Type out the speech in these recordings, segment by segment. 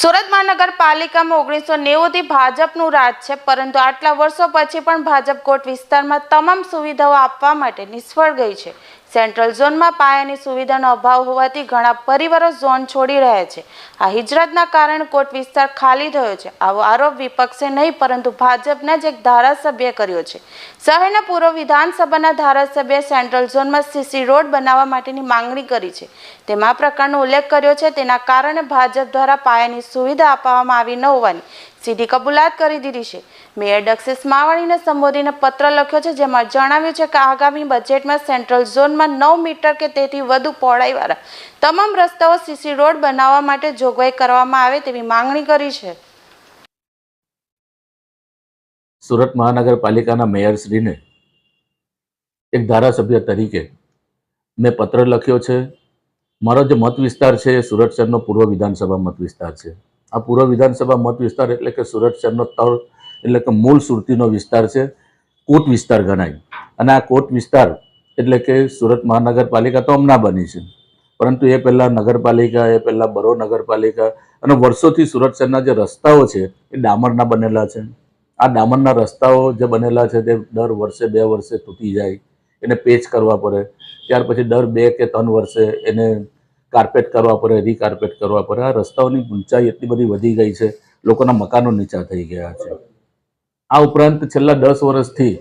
સુરત મહાનગરપાલિકામાં ઓગણીસો નેવુંથી ભાજપનું રાજ છે, પરંતુ આટલા વર્ષો પછી પણ ભાજપ કોટ વિસ્તારમાં તમામ સુવિધાઓ આપવા માટે નિષ્ફળ ગઈ છે. સેન્ટ્રલ ઝોનમાં પાયાની સુવિધાનો અભાવ હોવાથી ઘણા પરિવારો ઝોન છોડી રહ્યા છે. આ હિજરતના કારણે કોટ વિસ્તાર ખાલી થયો છે. આવો આરોપ વિપક્ષે નહીં, પરંતુ ભાજપના જ એક ધારાસભ્ય કર્યો છે. શહેરના પૂર્વ વિધાનસભાના ધારાસભ્ય સેન્ટ્રલ ઝોનમાં સીસી રોડ બનાવવા માટેની માંગણી કરી છે. તેમાં પ્રકારનો ઉલ્લેખ કર્યો છે. તેના કારણે ભાજપ દ્વારા પાયાની સુવિધા આપવામાં આવી ન હોવાની સીધી કબૂલાત કરી દીધી છે. મેયર ડક્ષિસ માવાણીને સંબોધીને પત્ર લખ્યો છે, જેમાં જણાવ્યું છે કે આગામી બજેટમાં સેન્ટ્રલ ઝોનમાં નવ મીટર કે તેથી વધુ પહોળાઈવાળા તમામ રસ્તાઓ સીસી રોડ બનાવવા માટે જોગવાઈ કરવામાં આવે તેવી માંગણી કરી છે. સુરત મહાનગરપાલિકાના મેયરશ્રીને એક ધારાસભ્ય તરીકે મેં પત્ર લખ્યો છે. મારો જે મત વિસ્તાર છે એ સુરત શહેરનો પૂર્વ વિધાનસભા મત વિસ્તાર છે. આ પૂર્વ વિધાનસભા મત વિસ્તાર એટલે કે સુરત શહેરનો તળ એટલે કે મૂળ સુરતીનો વિસ્તાર છે, કોટ વિસ્તાર ગણાય. અને આ કોટ વિસ્તાર એટલે કે સુરત મહાનગરપાલિકા તો હમણાં બની છે. પરંતુ એ પહેલાં નગરપાલિકા, એ પહેલાં બરો નગરપાલિકા અને વર્ષોથી સુરત શહેરના જે રસ્તાઓ છે એ ડામરના બનેલા છે. આ ડામરના રસ્તાઓ જે બનેલા છે તે દર વર્ષે બે વર્ષે તૂટી જાય, એને પેચ કરવા પડે. ત્યાર પછી દર બે કે ત્રણ વર્ષે એને કાર્પેટ કરવા પડે રીકાર્પેટ કરવા પડે. આ રસ્તાઓની ઊંચાઈ એટલી બધી વધી ગઈ છે, લોકોના મકાનો નીચા થઈ ગયા છે. આ ઉપરાંત છેલ્લા દસ વર્ષથી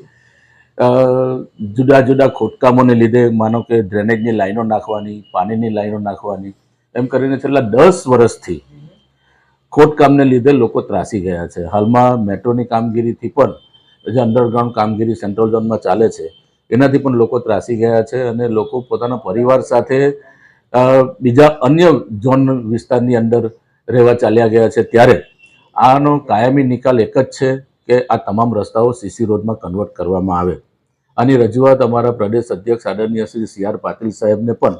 જુદા જુદા ખોદકામોને લીધે માનો કે ડ્રેનેજની લાઈનો નાખવાની, પાણીની લાઈનો નાખવાની, એમ કરીને છેલ્લા દસ વર્ષથી ખોદકામને લીધે લોકો ત્રાસી ગયા છે. હાલમાં મેટ્રોની કામગીરીથી પણ જે અંડરગ્રાઉન્ડ કામગીરી સેન્ટ્રલ ઝોનમાં ચાલે છે, એનાથી પણ લોકો ત્રાસી ગયા છે અને લોકો પોતાના પરિવાર સાથે બીજા અન્ય ઝોન વિસ્તારની અંદર રહેવા ચાલ્યા ગયા છે ત્યારે આનો કાયમી નિકાલ એક જ છે કે આ તમામ રસ્તાઓ સીસી રોડમાં કન્વર્ટ કરવામાં આવે. આની રજૂઆત અમારા પ્રદેશ અધ્યક્ષ આદરણીય શ્રી સી આર પાટીલ સાહેબને પણ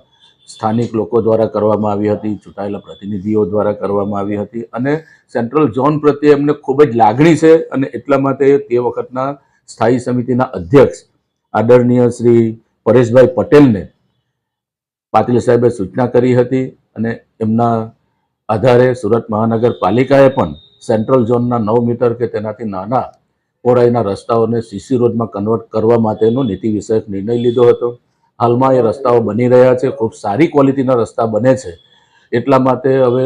સ્થાનિક લોકો દ્વારા કરવામાં આવી હતી, ચૂંટાયેલા પ્રતિનિધિઓ દ્વારા કરવામાં આવી હતી અને સેન્ટ્રલ ઝોન પ્રત્યે એમને ખૂબ જ લાગણી છે અને એટલા માટે તે વખતના સ્થાયી સમિતિના અધ્યક્ષ આદરણીય શ્રી પરેશભાઈ પટેલને પાટીલ સાહેબે સૂચના કરી હતી અને એમના આધારે સુરત મહાનગરપાલિકાએ પણ સેન્ટ્રલ ઝોનના નવ મીટર કે તેનાથી નાના પહોળાઈના રસ્તાઓને સીસી રોડમાં કન્વર્ટ કરવા માટેનો નીતિ વિષયક નિર્ણય લીધો હતો. હાલમાં એ રસ્તાઓ બની રહ્યા છે, ખૂબ સારી ક્વોલિટીના રસ્તા બને છે. એટલા માટે હવે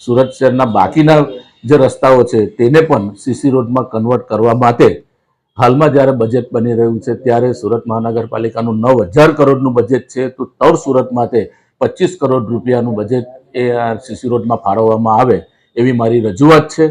સુરત શહેરના બાકીના જે રસ્તાઓ છે, તેને પણ સીસી રોડમાં કન્વર્ટ કરવા માટે હાલમાં જ્યારે બજેટ બની રહ્યું છે, ત્યારે સુરત મહાનગરપાલિકાનું નવ હજાર કરોડનું બજેટ છે, તો તળ સુરત માટે પચીસ કરોડ રૂપિયાનું બજેટ એ આ સીસી રોડમાં ફાળવવામાં આવે એવી મારી રજૂઆત છે.